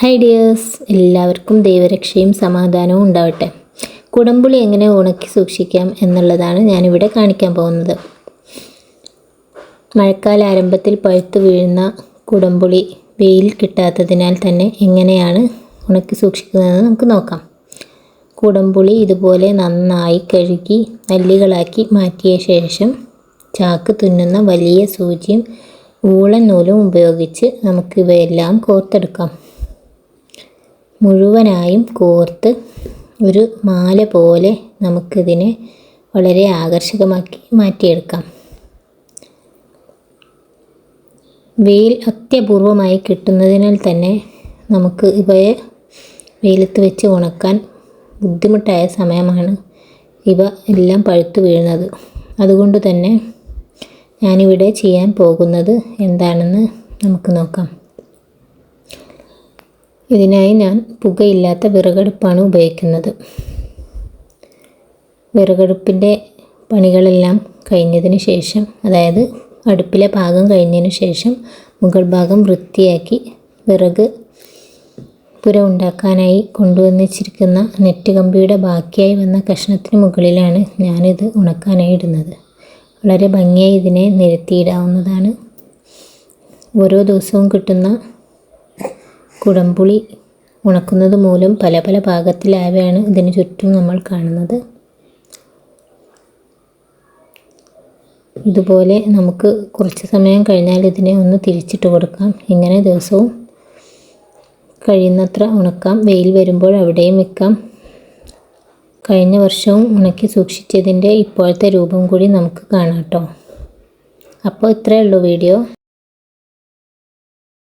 Hi dears എല്ലാവർക്കും ദൈവരക്ഷയും സമാധാനവും ഉണ്ടാവട്ടെ. കുടംപുളി എങ്ങനെ ഉണക്കി സൂക്ഷിക്കാം എന്നുള്ളതാണ് ഞാനിവിടെ കാണിക്കാൻ പോകുന്നത്. മഴക്കാല ആരംഭത്തിൽ പഴുത്തു വീഴുന്ന കുടംപുളി വെയിൽ കിട്ടാത്തതിനാൽ തന്നെ എങ്ങനെയാണ് ഉണക്കി സൂക്ഷിക്കുന്നതെന്ന് നമുക്ക് നോക്കാം. കുടംപുളി ഇതുപോലെ നന്നായി കഴുകി നല്ലികളാക്കി മാറ്റിയ ശേഷം ചാക്ക് തുന്നുന്ന വലിയ സൂചിയും ഊളൻ നൂലും ഉപയോഗിച്ച് നമുക്ക് ഇവയെല്ലാം കോർത്തെടുക്കാം. മുഴുവനായും കോർത്ത് ഒരു മാല പോലെ നമുക്കിതിനെ വളരെ ആകർഷകമാക്കി മാറ്റിയെടുക്കാം. വെയിൽ അത്യപൂർവമായി കിട്ടുന്നതിനാൽ തന്നെ നമുക്ക് ഇവയെ വെയിലത്ത് വെച്ച് ഉണക്കാൻ ബുദ്ധിമുട്ടായ സമയമാണ്. ഇവ എല്ലാം പഴുത്തു വീഴുന്നത്. അതുകൊണ്ട് തന്നെ ഞാനിവിടെ ചെയ്യാൻ പോകുന്നത് എന്താണെന്ന് നമുക്ക് നോക്കാം. ഇതിനായി ഞാൻ പുകയില്ലാത്ത വിറകടുപ്പാണ് ഉപയോഗിക്കുന്നത്. വിറകടുപ്പിന്റെ പണികളെല്ലാം കഴിഞ്ഞതിന് ശേഷം അതായത് അടുപ്പിലെ ഭാഗം കഴിഞ്ഞതിന് ശേഷം മുകൾ ഭാഗം വൃത്തിയാക്കി വിറക് പുര ഉണ്ടാക്കാനായി കൊണ്ടുവന്നിച്ചിരിക്കുന്ന നെറ്റ് കമ്പിയുടെ ബാക്കിയായി വന്ന കഷ്ണത്തിന് മുകളിലാണ് ഞാനിത് ഉണക്കാനായി ഇടുന്നത്. വളരെ ഭംഗിയായി ഇതിനെ നിരത്തിയിടാവുന്നതാണ്. ഓരോ ദിവസവും കിട്ടുന്ന കുടംപുളി ഉണക്കുന്നത് മൂലം പല പല ഭാഗത്തിലായവയാണ് ഇതിന് ചുറ്റും നമ്മൾ കാണുന്നത്. ഇതുപോലെ നമുക്ക് കുറച്ച് സമയം കഴിഞ്ഞാൽ ഇതിനെ ഒന്ന് തിരിച്ചിട്ട് കൊടുക്കാം. ഇങ്ങനെ ദിവസവും കഴിയുന്നത്ര ഉണക്കാം. വെയിൽ വരുമ്പോൾ അവിടെയും വെക്കാം. കഴിഞ്ഞ വർഷവും ഉണക്കി സൂക്ഷിച്ചതിന്റെ ഇപ്പോഴത്തെ രൂപം കൂടി നമുക്ക് കാണാം കേട്ടോ. അപ്പോൾ ഇത്രയേ ഉള്ളൂ വീഡിയോ.